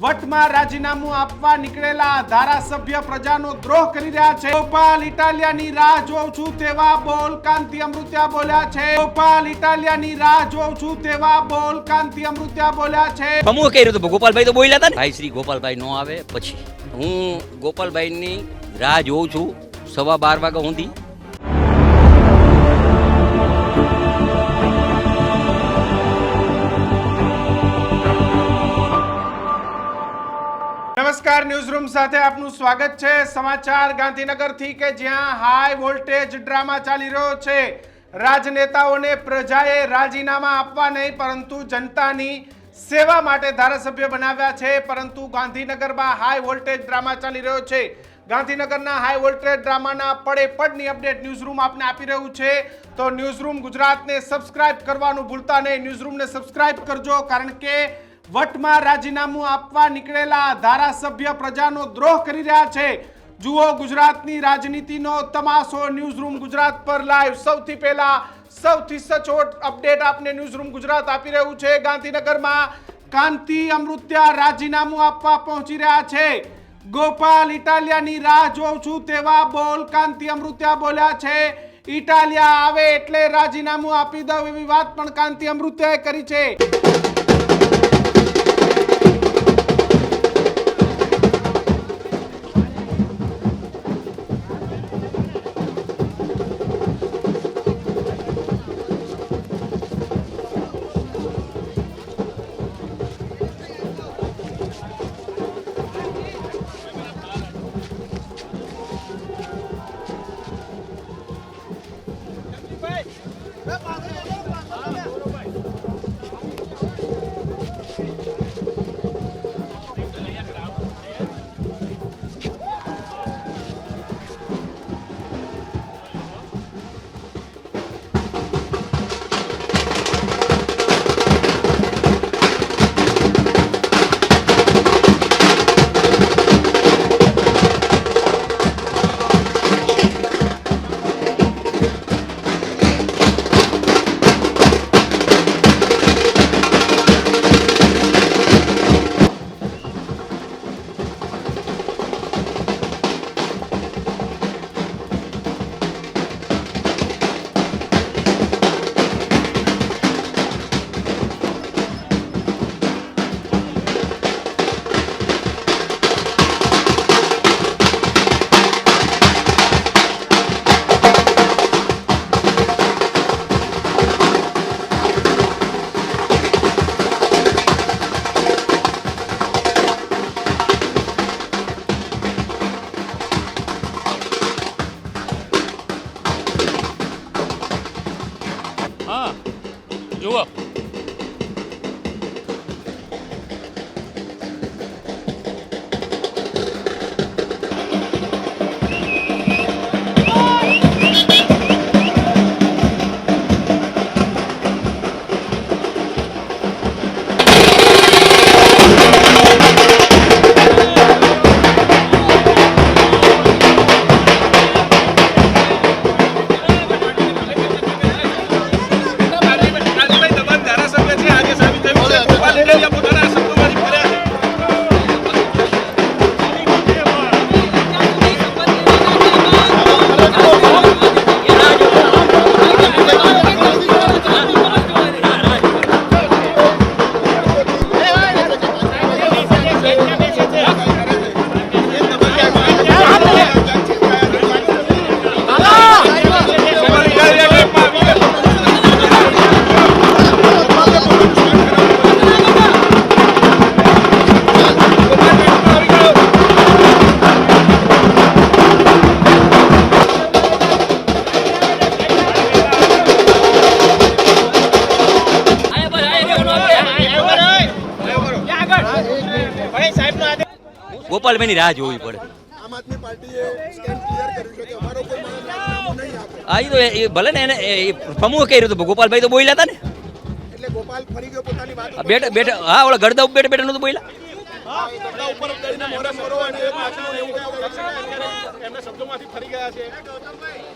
વટમાં રાજીનામું આપવા નીકળેલા ધારાસભ્ય પ્રજાનો દ્રોહ કરી રહ્યા છે. ગોપાલ ઇટાલિયાની રાહ જોઉં છું તેવા બોલ કાંતિ અમૃત્યા બોલ્યા છે. ગોપાલ ઇટાલિયાની રાહ જોઉં છું તેવા બોલ કાંતિ અમૃત્યા બોલ્યા છે. સમૂહ કર્યું તો ગોપાલભાઈ તો બોલ્યા હતા ભાઈ શ્રી ગોપાલભાઈ નો આવે પછી. હું ગોપાલભાઈની રાહ જોઉં છું સવા બાર વાગ્યા સુધી. નમસ્કાર ન્યૂઝરૂમ સાથે આપનું સ્વાગત છે. સમાચાર ગાંધીનગરથી કે જ્યાં હાઈ વોલ્ટેજ ડ્રામા ચાલી રહ્યો છે. રાજનેતાઓને પ્રજાએ રાજીનામા આપવા નહીં, પરંતુ જનતાની સેવા માટે ધારાસભ્ય બનાવ્યા છે. પરંતુ ગાંધીનગરમાં હાઈ વોલ્ટેજ ડ્રામા ચાલી રહ્યો છે. ગાંધીનગરના હાઈ વોલ્ટેજ ડ્રામાના પડે પડની અપડેટ ન્યૂઝરૂમ આપને આપી રહ્યું છે. તો ન્યૂઝરૂમ ગુજરાતને સબસ્ક્રાઇબ કરવાનું ભૂલતા નહીં. ન્યૂઝરૂમને સબસ્ક્રાઇબ કરજો, કારણ કે વટમાં રાજીનામું આપવા નીકળેલા ધારાસભ્ય પ્રજાનો દ્રોહ કરી રહ્યા છે. જુઓ ગુજરાતની રાજનીતિનો તમાશો ન્યૂઝરૂમ ગુજરાત પર લાઈવ સૌથી પહેલા, સૌથી સચોટ અપડેટ આપને ન્યૂઝરૂમ ગુજરાત આપી રહ્યું છે. ગાંધીનગરમાં કાંતિ અમૃત્યા રાજીનામું આપવા પહોંચી રહ્યા છે. ગોપાલ ઇટાલિયાની રાહ જોઉં છું તેવા બોલ કાંતિ અમૃત્યા બોલ્યા છે. ઇટાલિયા આવે એટલે રાજીનામું આપી દઉં એવી વાત પણ કાંતિ અમૃત્યાએ કરી છે. માણસ રાજીનામું નહીં આપે. આ ઈ તો એ- એ ભલે ને એને એ કહી કર્યું હતું ગોપાલભાઈ તો બોલ્યા હતા ને. એટલે ગોપાલ ફરી ગયો પોતાની વાત બેઠા બેઠા હા ઓલા ઉપર બેઠા બેઠા નતું બોલ્યા?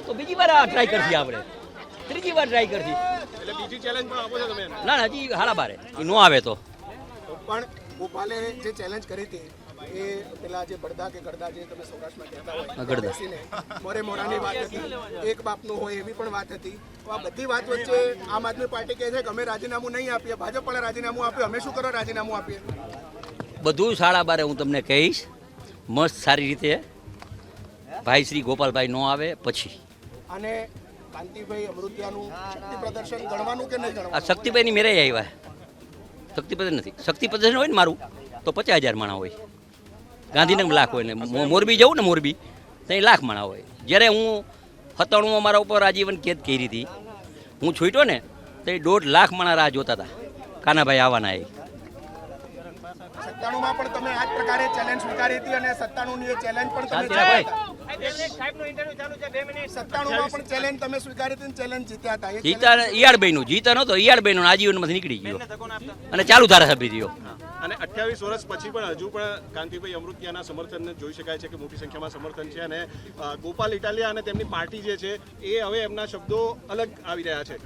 તો બીજી વાર આ ટ્રાય કરશી આપણે. ત્રીજી વાર ટ્રાય કરશી એટલે બીજી ચેલેન્જ પણ આપો છો તમે ના હજી હારા બારે એ નો આવે તો. પણ ગોપાલે જે ચેલેન્જ કરી હતી એ પેલા જે બળદા કે ગળદા જે તમે સૌરાષ્ટ્રમાં કહેતા હોય મોરે મોરાની વાત હતી એક બાપનું હોય એવી પણ વાત હતી. તો આ બધી વાત વચ્ચે આમ આદમી પાર્ટી કહે છે કે અમે રાજીનામું નહીં આપીએ ભાજપ પણ રાજીનામું આપ્યું અમે શું કરો રાજીનામું આપીએ? બધું શાળા બારે હું તમને કહીશ. મસ્ત સારી રીતે ભાઈ શ્રી ગોપાલભાઈ નો આવે પછી. અને કાંતિભાઈ અમૃતિયાનું શક્તિ પ્રદર્શન ગણવાનું કે નહીં આ ગણવાનું શક્તિભાઈની મેરે આવ્યા. શક્તિ પ્રદર્શન નથી. શક્તિ પ્રદર્શન હોય ને મારું તો પચાસ હજાર માણા હોય. ગાંધીનગર લાખ હોય ને મોરબી જવું ને મોરબી ત્યાં લાખ માણા હોય. જ્યારે હું સત્તાણુંમાં મારા ઉપર આજીવન કેદ કરી હતી હું છૂટ્યો ને તો દોઢ લાખ માણા રાહ જોતા હતા. કાનાભાઈ આવવાના એ. સત્તાણુંમાં પણ તમે આ પ્રકારે ચેલેન્જ સ્વીકારી હતી અને સત્તાણુંની એ ચેલેન્જ પણ તમે શાંતિ જીત્યા હતા. સત્તાણુંમાં પણ ચેલેન્જ તમે સ્વીકારી હતી ચેલેન્જ જીત્યા હતા. એ જીતા નહોતો જીતા નહોતો ઈયાળભાઈનું આજીવનમાંથી નીકળી ગયો. અને ચાલુ ધારાસભ્ય થયો. અને અઠ્યાવીસ વર્ષ પછી પણ હજુ પણ કાંતિભાઈ અમૃતિયાના સમર્થન જોઈ શકાય છે કે મોટી સંખ્યામાં સમર્થન છે અને ગોપાલ ઇટાલિયા અને તેમની પાર્ટી જે છે એ હવે એમના શબ્દો અલગ આવી રહ્યા છે.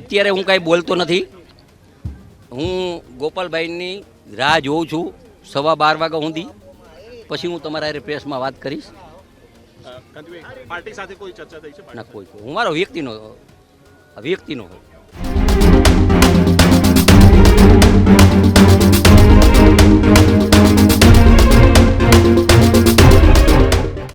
અત્યારે હું કાંઈ બોલતો નથી. હું ગોપાલભાઈની રાહ જોઉં છું સવા બાર વાગ્યા સુધી. પછી હું તમારા પ્રેસમાં વાત કરીશ. પાર્ટી સાથે કોઈ ચર્ચા થઈ છે? ના કોઈ હું મારો વ્યક્તિનો વ્યક્તિનો